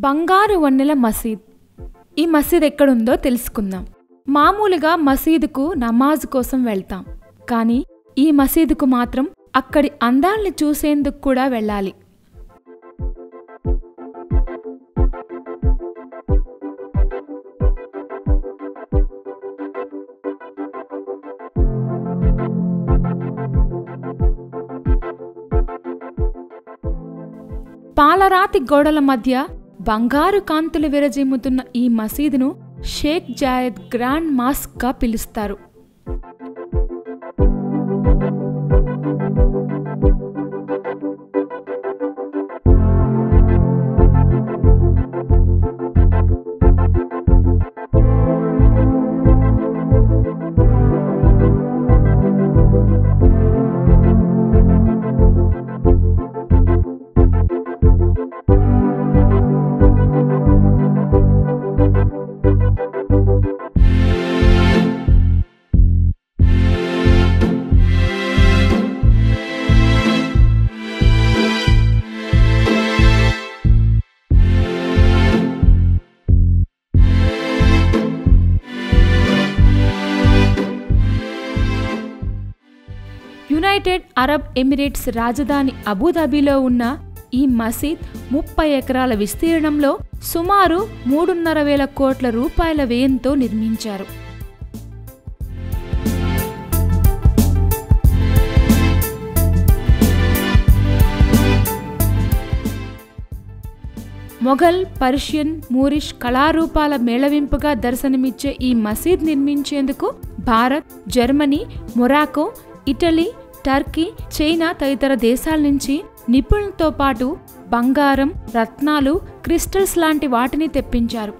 బంగారు వన్నెల మసీద్. ఈ మసీద్ ఎక్కడుందో తెలుసుకుందాం. మామూలుగా మసీదుకు నమాజ్ కోసం వెళ్తాం. కానీ ఈ మసీదుకు మాత్రం అక్కడి అందాల్ని చూసేందుకు కూడా వెళ్ళాలి. పాలరాతి గోడల మధ్య బంగారు కాంతులు విరజిమ్ముతున్న ఈ మసీదును షేక్ జాయద్ గ్రాండ్ మాస్క్గా పిలుస్తారు. యునైటెడ్ అరబ్ ఎమిరేట్స్ రాజధాని అబుదాబిలో ఉన్న ఈ మసీద్ ముప్పై ఎకరాల విస్తీర్ణంలో సుమారు మూడున్నర వేల కోట్ల రూపాయల వ్యయంతో నిర్మించారు. మొఘల్ పర్షియన్ మూరిష్ కళారూపాల మేళవింపుగా దర్శనమిచ్చే ఈ మసీద్ నిర్మించేందుకు Bharat Germany Morocco Italy Turkey China తదితర దేశాల నుంచి నిపుణులతో పాటు బంగారం రత్నాలు క్రిస్టల్స్ లాంటి వాటిని తెప్పించారు.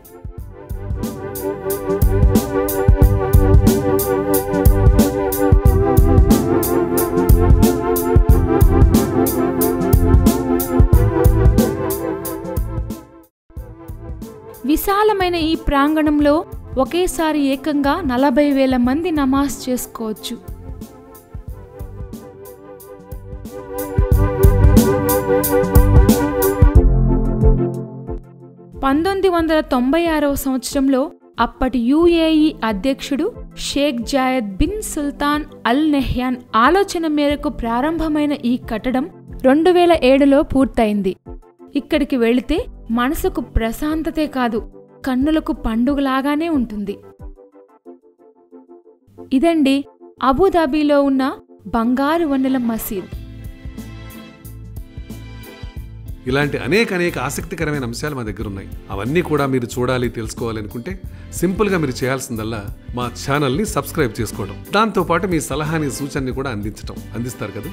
విశాలమైన ఈ ప్రాంగణంలో ఒకేసారి ఏకంగా నలభై వేల మంది నమాజ్ చేసుకోవచ్చు. పంతొమ్మిది వందల తొంభై ఆరవ సంవత్సరంలో అప్పటి యుఏఈ అధ్యక్షుడు Sheikh Zayed bin Sultan Al Nahyan ఆలోచన మేరకు ప్రారంభమైన ఈ కట్టడం రెండు వేల ఏడులో పూర్తయింది. ఇక్కడికి వెళితే మనసుకు ప్రశాంతతే కాదు కన్నులకు పండుగలాగానే ఉంటుంది. ఇదండి అబుదాబీలో ఉన్న బంగారు వన్నెల మసీద్. ఇలాంటి అనేక అనేక ఆసక్తికరమైన అంశాలు మా దగ్గర ఉన్నాయి. అవన్నీ కూడా మీరు చూడాలి తెలుసుకోవాలి అనుకుంటే సింపుల్గా మీరు చేయాల్సిందల్లా మా ఛానల్ని సబ్స్క్రైబ్ చేసుకోవడం. దాంతోపాటు మీ సలహాని సూచనని కూడా అందించడం అందిస్తారు కదా?